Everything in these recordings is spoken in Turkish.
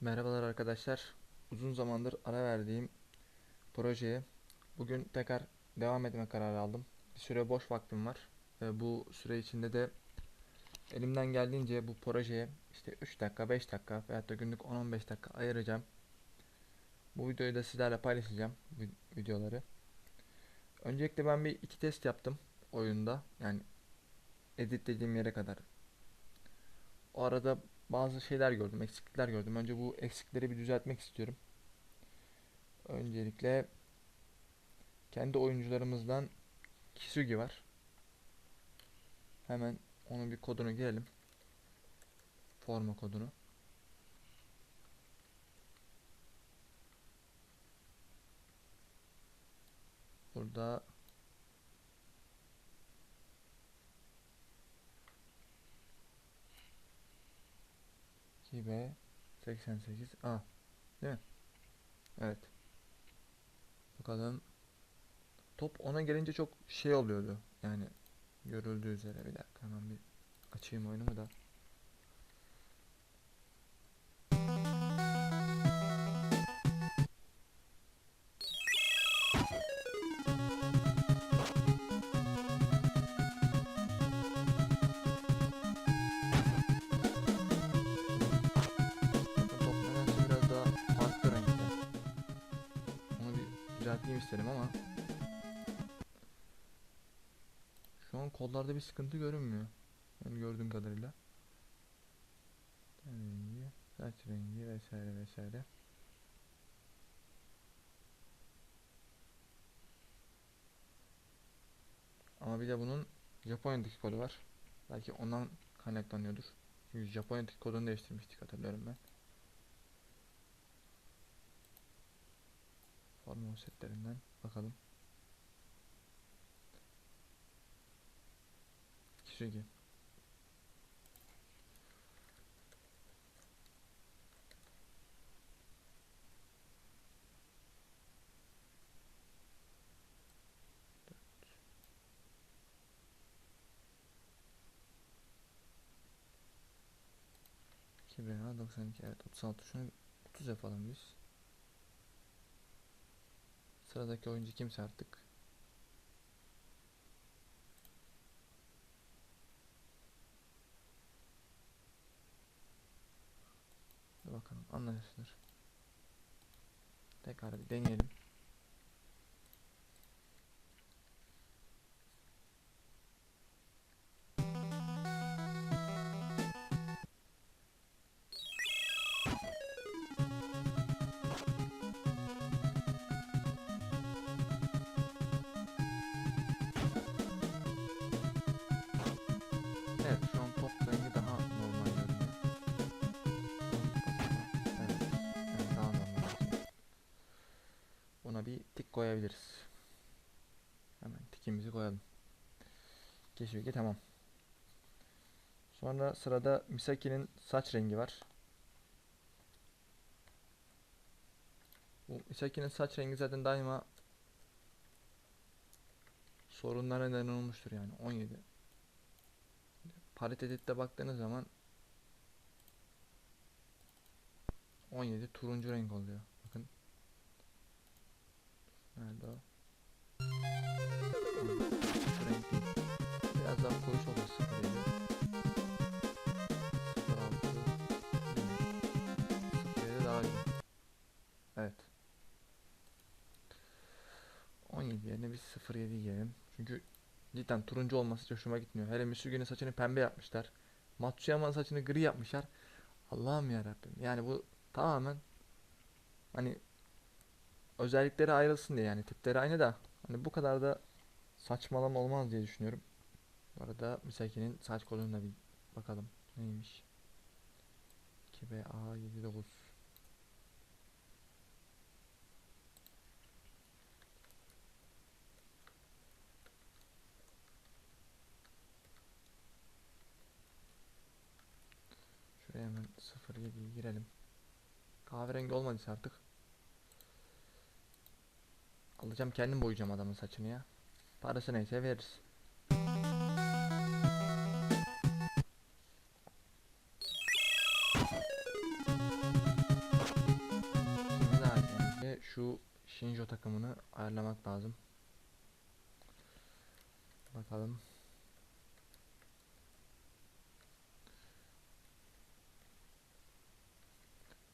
Merhabalar arkadaşlar. Uzun zamandır ara verdiğim projeye bugün tekrar devam etme kararı aldım. Bir süre boş vaktim var. Ve bu süre içinde de elimden geldiğince bu projeye işte 3 dakika, 5 dakika veyahut da günlük 10-15 dakika ayıracağım. Bu videoyu da sizlerle paylaşacağım vi- videoları. Öncelikle ben bir iki test yaptım oyunda. Yani editlediğim yere kadar. O arada bazı şeyler gördüm, eksiklikler gördüm. Önce bu eksikleri bir düzeltmek istiyorum. Öncelikle kendi oyuncularımızdan Kisugi var. Hemen onun bir kodunu girelim. Forma kodunu. Burada B 88 A değil mi? Evet. Bakalım. Top ona gelince çok şey oluyordu. Yani görüldüğü üzere bir dakika hemen bir açayım oyunumu da. Bir düzelteyim istedim ama şu an kollarda bir sıkıntı görünmüyor. Benim gördüğüm kadarıyla. Ten rengi, saç rengi vesaire vesaire. Ama bir de bunun Japonya'daki kodu var. Belki ondan kaynaklanıyordur. Çünkü Japonya'daki kodunu değiştirmiştik hatırlıyorum ben. Forma setlerinden bakalım. Kisugi. İki BA 92 evet 36 şunu 30 yapalım biz. Sıradaki oyuncu kimse artık. Bakalım anlaşılır. Tekrar bir deneyelim. Koyabiliriz. Hemen tikimizi koyalım. Keşfeki tamam. Sonra sırada Misaki'nin saç rengi var. Bu Misaki'nin saç rengi zaten daima sorunlara neden olmuştur yani 17. Palet Edit'te baktığınız zaman 17 turuncu renk oluyor. Nerede o? Şu renk değil. Biraz daha koyu olur 07. 06. 07 daha iyi. Evet. 17 yerine biz 07 giyelim. Çünkü cidden turuncu olması hoşuma gitmiyor. Hele Misugi'nin saçını pembe yapmışlar. Matsuyama'nın saçını gri yapmışlar. Allah'ım ya Rabbim. Yani bu tamamen hani özellikleri ayrılsın diye yani tipleri aynı da hani bu kadar da saçmalama olmaz diye düşünüyorum. Bu arada Misaki'nin saç koduna bir bakalım. Neymiş? 2BA79 Şuraya hemen 07'yi girelim. Kahverengi olmadıysa artık. Alacağım kendim boyayacağım adamın saçını ya. Parası neyse veririz. şu Shinjo takımını ayarlamak lazım. Bakalım.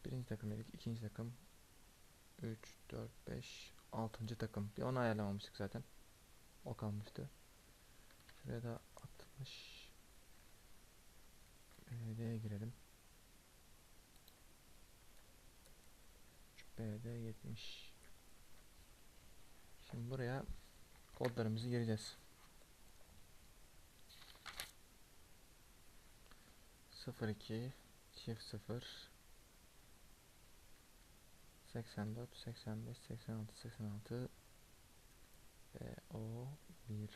Birinci takım dedik, ikinci takım 3, 4, 5, 6. takım. Bir onu ayarlamamıştık zaten. O kalmıştı. Şuraya da 60 BD'ye girelim. Şu BD 70 Şimdi buraya kodlarımızı gireceğiz. 02 çift 0 84 85 86 86 ve o 1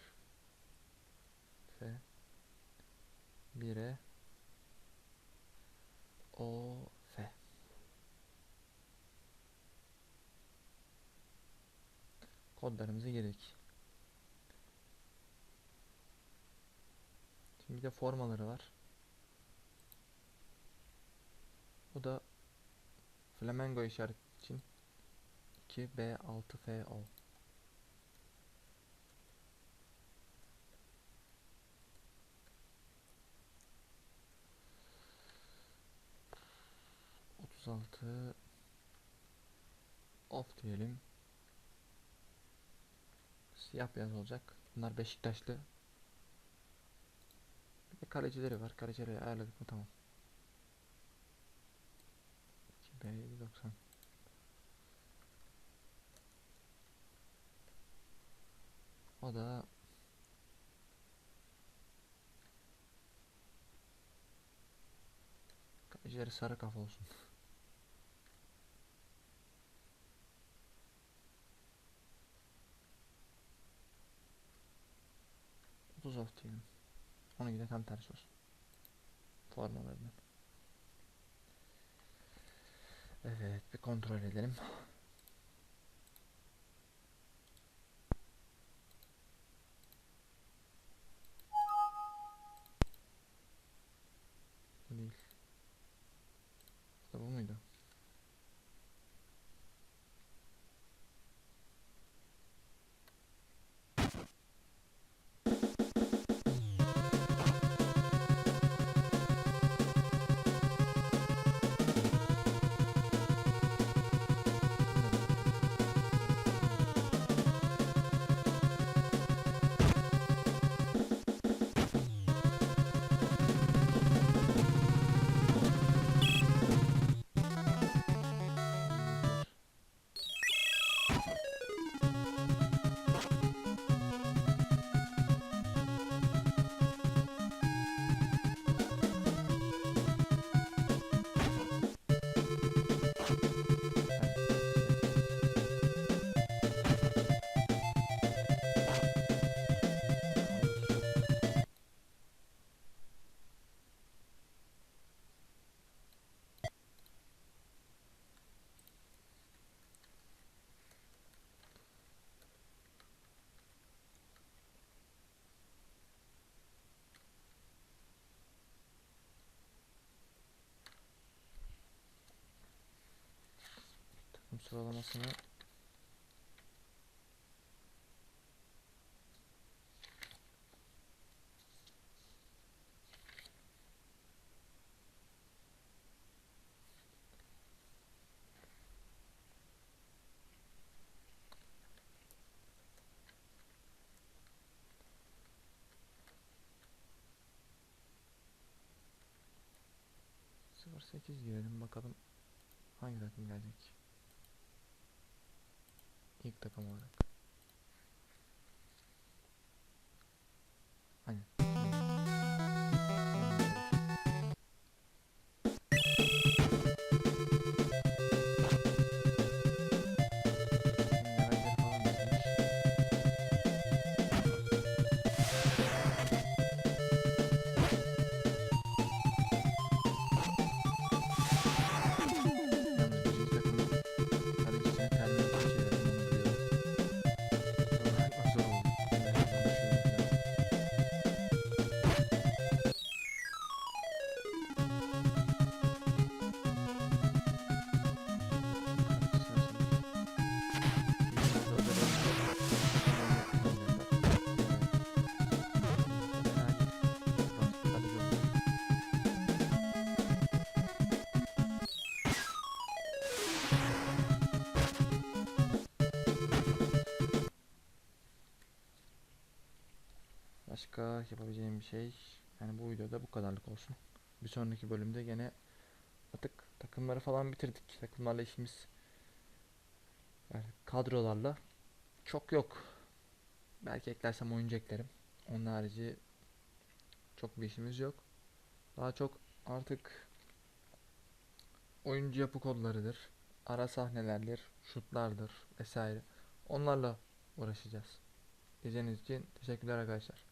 F 1'e o F kodlarımızı girdik. Şimdi de formaları var. Bu da Flamengo işaret için 2B6FO Otuz altı off diyelim. Siyah beyaz olacak. Bunlar Beşiktaşlı. Bir de kalecileri var. Kalecileri ayarladık mı tamam. B790 O da Kalecileri sarı kafa olsun. Otuz of diyelim. Onu yine tam tersi olsun. Formalarından. Evet bir kontrol edelim. Sıralamasını Sıfır sekiz girelim bakalım hangi takım gelecek. İlk takım olarak. Aynen. Başka yapabileceğim bir şey yani bu videoda bu kadarlık olsun. Bir sonraki bölümde gene artık takımları falan bitirdik. Takımlarla işimiz yani kadrolarla çok yok. Belki eklersem oyuncu eklerim. Onun harici çok bir işimiz yok. Daha çok artık oyuncu yapı kodlarıdır. Ara sahnelerdir, şutlardır vesaire. Onlarla uğraşacağız. İzlediğiniz için teşekkürler arkadaşlar.